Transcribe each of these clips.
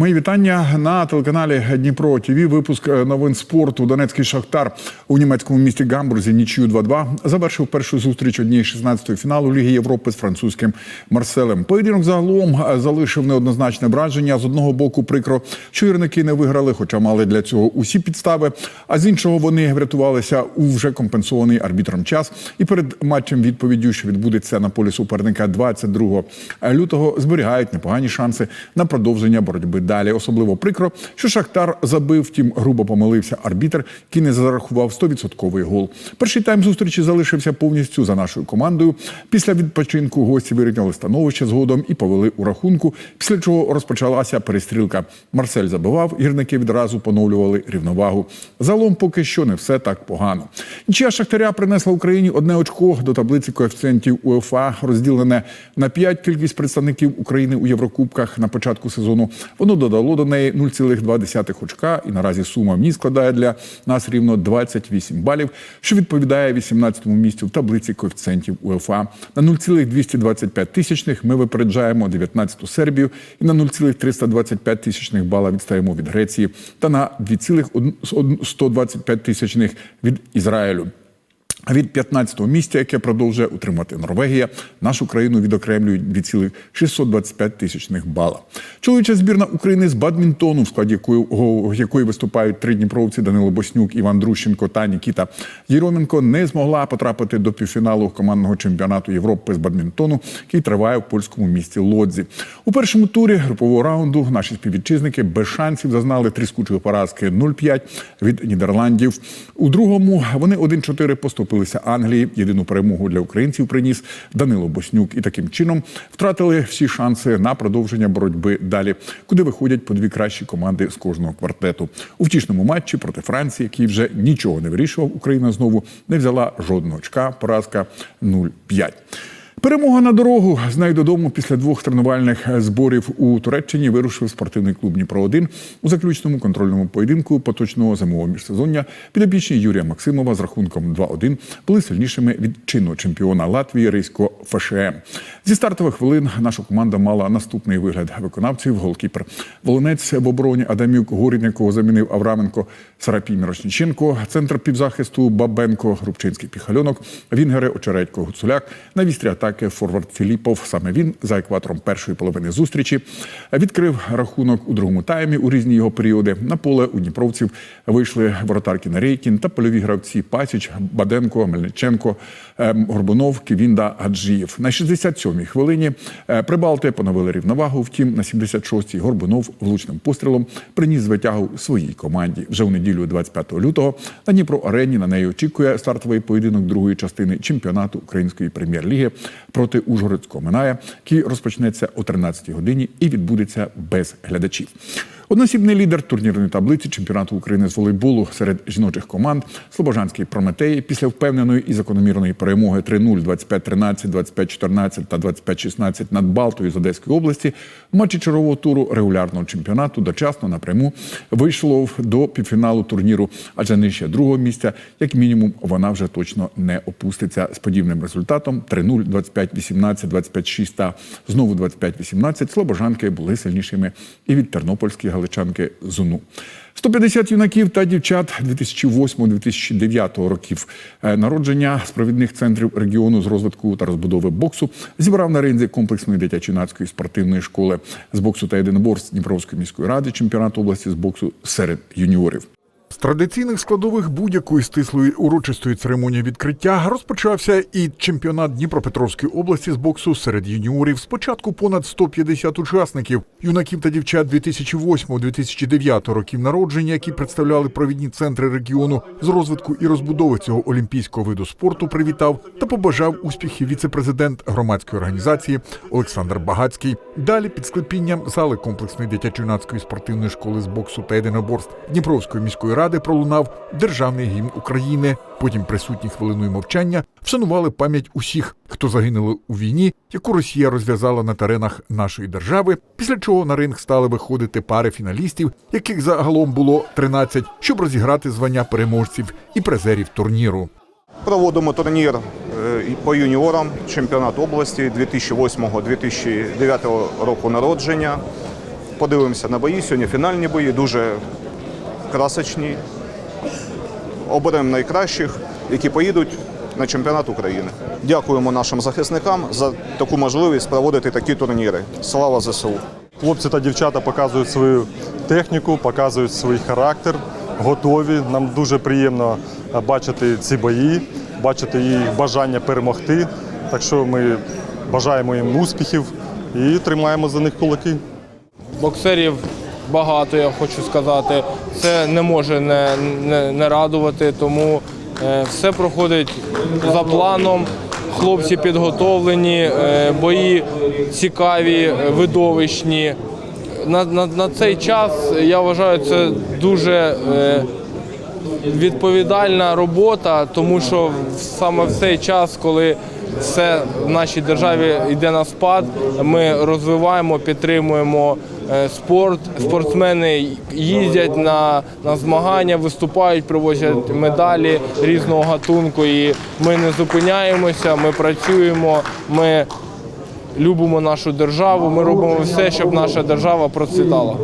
Мої вітання на телеканалі Дніпро ТВ. Випуск е, новин спорту. Донецький шахтар у німецькому місті Гамбурзі нічию 2-2 завершив першу зустріч однієї 16-ї фіналу Ліги Європи з французьким Марселем. Поєдинок загалом е, залишив неоднозначне враження. З одного боку, прикро, що гірники не виграли, хоча мали для цього усі підстави. А з іншого вони врятувалися у вже компенсований арбітром час. І перед матчем відповіддю, що відбудеться на полі суперника 22 лютого, зберігають непогані шанси на продовження боротьби далі. Особливо прикро, що Шахтар забив, втім грубо помилився арбітр, який не зарахував 100% гол. Перший тайм зустрічі залишився повністю за нашою командою. Після відпочинку гості вирівняли становище згодом і повели у рахунку. Після чого розпочалася перестрілка. Марсель забивав, гірники відразу поновлювали рівновагу. Загалом поки що не все так погано. Нічия Шахтаря принесла Україні одне очко до таблиці коефіцієнтів УЄФА, розділене на 5 кількість представників України у Єврокубках на початку сезону. Воно додало до неї 0,2 очка, і наразі сума в ній складає для нас рівно 28 балів, що відповідає 18-му місцю в таблиці коефіцієнтів УЄФА. На 0,225 тисячних ми випереджаємо 19-ту Сербію і на 0,325 тисячних бала відстаємо від Греції та на 2,125 тисячних від Ізраїлю. Від 15-го місця, яке продовжує утримати Норвегія, нашу країну відокремлюють 2,625 тисячних бала. Чоловіча збірна України з бадмінтону, в складі якої, якої виступають три дніпровці Данило Боснюк, Іван Друщенко та Нікіта Єроменко, не змогла потрапити до півфіналу командного чемпіонату Європи з бадмінтону, який триває в польському місті Лодзі. У першому турі групового раунду наші співвітчизники без шансів зазнали тріскучої поразки 0-5 від Нідерландів. У другому вони 1-4 поступилися Англії. Єдину перемогу для українців приніс Данило Боснюк. І таким чином втратили всі шанси на продовження боротьби далі, куди виходять по дві кращі команди з кожного квартету. У втішному матчі проти Франції, який вже нічого не вирішував, Україна знову не взяла жодного очка. Поразка 0-5. Перемога на дорогу з нею додому після двох тренувальних зборів у Туреччині вирушив спортивний клуб Дніпро 1 у заключному контрольному поєдинку поточного зимового міжсезоння. Підопічні Юрія Максимова з рахунком 2-1 були сильнішими від чинного чемпіона Латвії Рейсько ФШМ. Зі стартових хвилин наша команда мала наступний вигляд виконавців. Голкіпер Волонець в обороні Адамюк Горін, якого замінив Авраменко, Сарапій Мірошніченко, центр півзахисту Бабенко, Грубчинський Піхальонок, Вінгери Очередько Гуцуляк. На вістрі атаки форвард Філіпов. Саме він за екватором першої половини зустрічі відкрив рахунок у другому таймі у різні його періоди. На поле у Дніпровців вийшли воротарки Нарейкін та польові гравці Пасіч, Баденко, Мельниченко, ем, Горбунов, Ківінда, Гаджієв. На 67-й хвилині е, Прибалти поновили рівновагу. Втім, на 76-й Горбунов влучним пострілом приніс звитягу своїй команді. Вже у неділю, 25 лютого, на Дніпро арені на неї очікує стартовий поєдинок другої частини чемпіонату української прем'єр-ліги проти Ужгородського Миная, який розпочнеться о 13-й годині і відбудеться без глядачів. Односібний лідер турнірної таблиці чемпіонату України з волейболу серед жіночих команд Слобожанський Прометей після впевненої і закономірної перемоги 3-0, 25-13, 25-14 та 25-16 над Балтою з Одеської області в матчі чергового туру регулярного чемпіонату дочасно напряму вийшло до півфіналу турніру, адже нижче другого місця, як мінімум, вона вже точно не опуститься. З подібним результатом 3-0, 25-18, 25-6 та знову 25-18 слобожанки були сильнішими і від тернопільської галичанки Зуну. 150 юнаків та дівчат 2008-2009 років е, народження з провідних центрів регіону з розвитку та розбудови боксу зібрав на ринзі комплексної дитячо-юнацької спортивної школи з боксу та єдиноборств Дніпровської міської ради чемпіонату області з боксу серед юніорів. З традиційних складових будь-якої стислої урочистої церемонії відкриття розпочався і чемпіонат Дніпропетровської області з боксу серед юніорів. Спочатку понад 150 учасників, юнаків та дівчат 2008-2009 років народження, які представляли провідні центри регіону з розвитку і розбудови цього олімпійського виду спорту, привітав та побажав успіхів віце-президент громадської організації Олександр Багацький. Далі під склепінням зали комплексної дитячо-юнацької спортивної школи з боксу та єдиноборств Дніпровської міської ради пролунав державний гімн України. Потім присутні хвилиною мовчання вшанували пам'ять усіх, хто загинули у війні, яку Росія розв'язала на теренах нашої держави. Після чого на ринг стали виходити пари фіналістів, яких загалом було 13, щоб розіграти звання переможців і призерів турніру. Проводимо турнір е, по юніорам чемпіонат області 2008-2009 року народження. подивимося на бої. Сьогодні фінальні бої, дуже красочні. Оберемо найкращих, які поїдуть на чемпіонат України. Дякуємо нашим захисникам за таку можливість проводити такі турніри. Слава ЗСУ! Хлопці та дівчата показують свою техніку, показують свій характер, готові. Нам дуже приємно бачити ці бої, бачити їх бажання перемогти. Так що ми бажаємо їм успіхів і тримаємо за них кулаки. Боксерів багато, я хочу сказати. Це не може не, не, не радувати, тому е, все проходить за планом. Хлопці підготовлені, е, бої цікаві, видовищні. На, на, на цей час я вважаю, це дуже е, відповідальна робота, тому що саме в цей час, коли все в нашій державі йде на спад, ми розвиваємо, підтримуємо спорт. Спортсмени їздять на, на змагання, виступають, привозять медалі різного гатунку. І ми не зупиняємося, ми працюємо. Ми любимо нашу державу. Ми робимо все, щоб наша держава процвітала.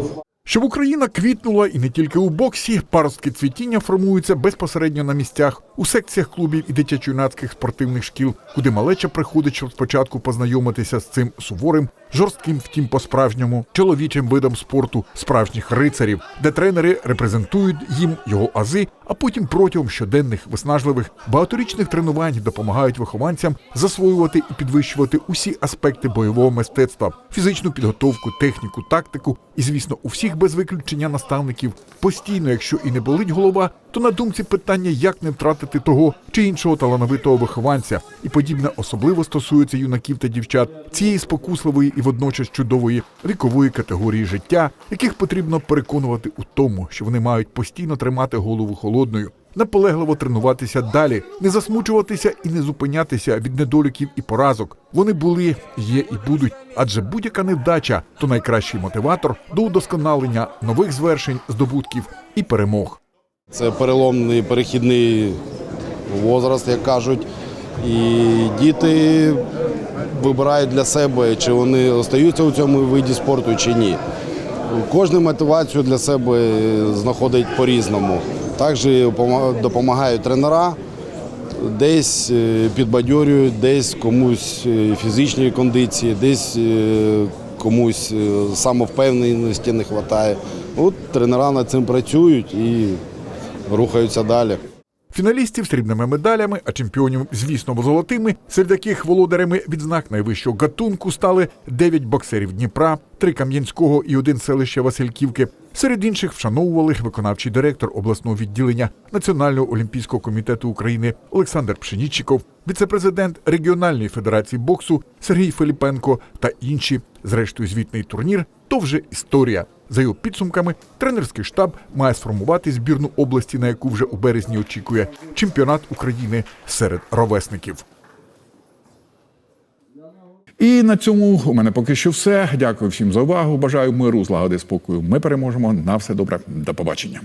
Щоб Україна квітнула і не тільки у боксі, паростки цвітіння формуються безпосередньо на місцях у секціях клубів і дитячо-юнацьких спортивних шкіл, куди малеча приходить, щоб спочатку познайомитися з цим суворим, жорстким, втім по-справжньому чоловічим видом спорту справжніх рицарів, де тренери репрезентують їм його ази, а потім протягом щоденних виснажливих багаторічних тренувань допомагають вихованцям засвоювати і підвищувати усі аспекти бойового мистецтва, фізичну підготовку, техніку, тактику. І, звісно, у всіх без виключення наставників. Постійно, якщо і не болить голова, то на думці питання, як не втратити того чи іншого талановитого вихованця, і подібне особливо стосується юнаків та дівчат цієї спокусливої і водночас чудової вікової категорії життя, яких потрібно переконувати у тому, що вони мають постійно тримати голову холодною. Наполегливо тренуватися далі, не засмучуватися і не зупинятися від недоліків і поразок. Вони були, є і будуть. Адже будь-яка невдача то найкращий мотиватор до удосконалення нових звершень, здобутків і перемог. Це переломний перехідний возраст, як кажуть. І діти вибирають для себе, чи вони остаються у цьому виді спорту, чи ні. Кожен мотивацію для себе знаходить по-різному. Також допомагають тренера, десь е, підбадьорюють, десь комусь е, фізичної кондиції, десь е, комусь самовпевненості не вистачає. От тренера над цим працюють і рухаються далі. Фіналістів срібними медалями, а чемпіонів, звісно, золотими, серед яких володарями відзнак найвищого гатунку стали дев'ять боксерів Дніпра, три Кам'янського і один селище Васильківки. Серед інших вшановували виконавчий директор обласного відділення Національного олімпійського комітету України Олександр Пшенічіков, віцепрезидент регіональної федерації боксу Сергій Филіпенко та інші. Зрештою, звітний турнір то вже історія. За його підсумками, тренерський штаб має сформувати збірну області, на яку вже у березні очікує чемпіонат України серед ровесників. І на цьому у мене поки що все. Дякую всім за увагу. Бажаю миру, злагоди, спокою. Ми переможемо. На все добре. До побачення.